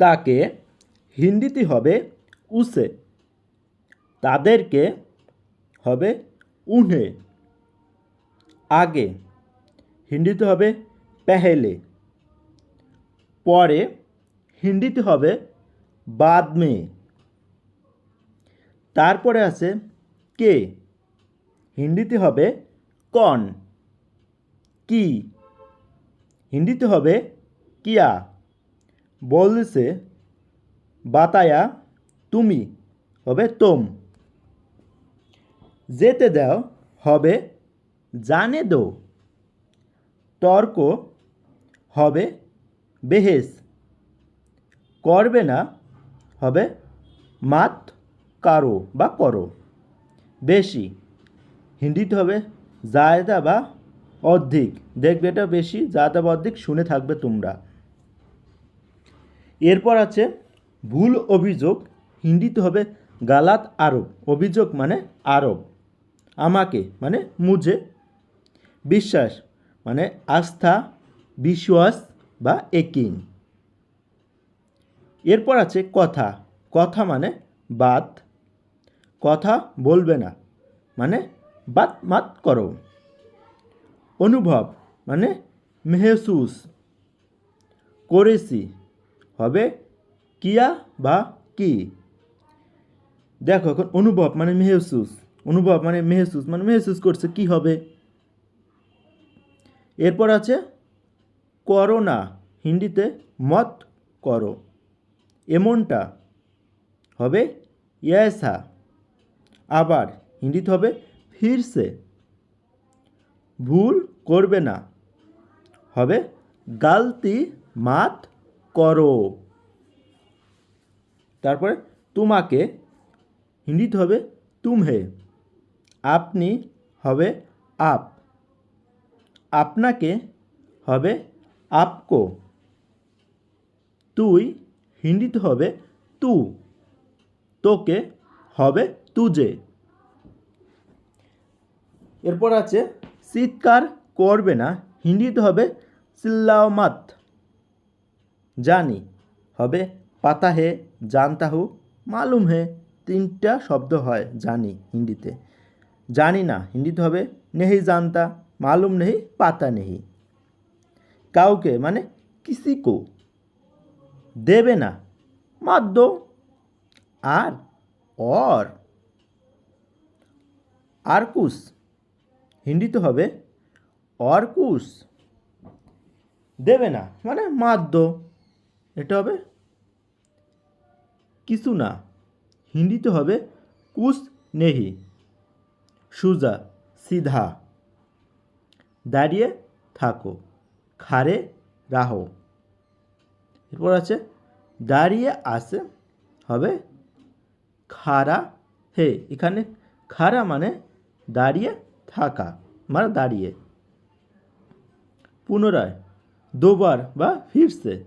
তাকে হিন্দিতে হবে উসে। তাদেরকে হবে উन्हें আগে হিন্দিতে হবে পেহেলে। পরে হিন্দিতে হবে বাদ মে তারপরে আছে কে? হিন্দিতে হবে কন। কি? হিন্দিতে হবে কিয়া। বলছে বাতায়া, তুমি হবে তোম। যেতে দাও, হবে জানে দো। তর্ক হবে বেহেস। করবে না, হবে মাত কারও বা করো। বেশি। হিন্দিতে হবে জায়দা বা অর্ধেক। দেখবে এটা বেশি, জায়দা বা অর্ধেক শুনে থাকবে তোমরা। এরপর আছে ভুল অভিযোগ, হিন্দিতে হবে গালাত আরব। অভিযোগ মানে আরব। আমাকে মানে মুঝে। বিশ্বাস মানে আস্থা, বিশ্বাস বা একিন। এরপর আছে কথা। কথা মানে বাত। কথা বলবে না মানে বাত মাত করো। অনুভব মানে মেহসুস। করেছি। হবে কিয়া বা কি? দেখো, এখন অনুভব মানে মেহসুস। অনুভব মানে মেহসুস মানে মেহসুস করছে কি হবে? এরপর আছে করো না হিন্দিতে মত করো। এমনটা হবে ইয়াসা। আবার হিন্দিতে হবে ফিরসে ভুল করবে না। হবে গালতি মাত করো। তারপরে তোমাকে হিন্দিতে হবে তুমহে। আপনি হবে আপ। আপনাকে হবে আপকো। তুই হিন্দিতে হবে তু। তোকে হবে তুজে। এরপর আছে, চিৎকার করবে না। হিন্দিতে হবে চিল্লামাত জানি, হবে পাতা হে জানতা হু মালুম হে। তিনটা শব্দ হয় জানি হিন্দিতে। জানি না, হিন্দিতে হবে নেহি জানতা মালুম নেহি, পাতা নেহি। কাউকে মানে কিসি কো। দেবে না দো। আর, অর। আরকুস, হিন্দিতে হবে অরকুস। দেবে না মানে দো। এটা হবে? কিছু না। হিন্দিতে হবে, কুস নেহি। সুজা, সিধা। দাঁড়িয়ে থাকো। খারে রাহো। এরপর আছে, দাঁড়িয়ে আসে হবে খাড়া হে। এখানে খাড়া মানে দাঁড়িয়ে থাকা মানে দাঁড়িয়ে। পুনরায়, দুবার বা ফিরছে।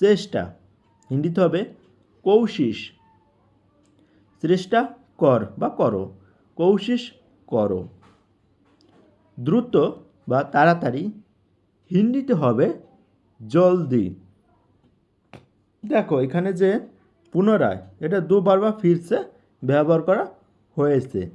চেষ্টা হিন্দিতে হবে কৌশিস। চেষ্টা কর বা করো, কৌশিস, করো। দ্রুত বা তাড়াতাড়ি হিন্দিতে হবে জলদি। দেখো, এখানে যে পুনরায়, এটা দুবার বা ফিরছে, ব্যবহার করা হয়েছে।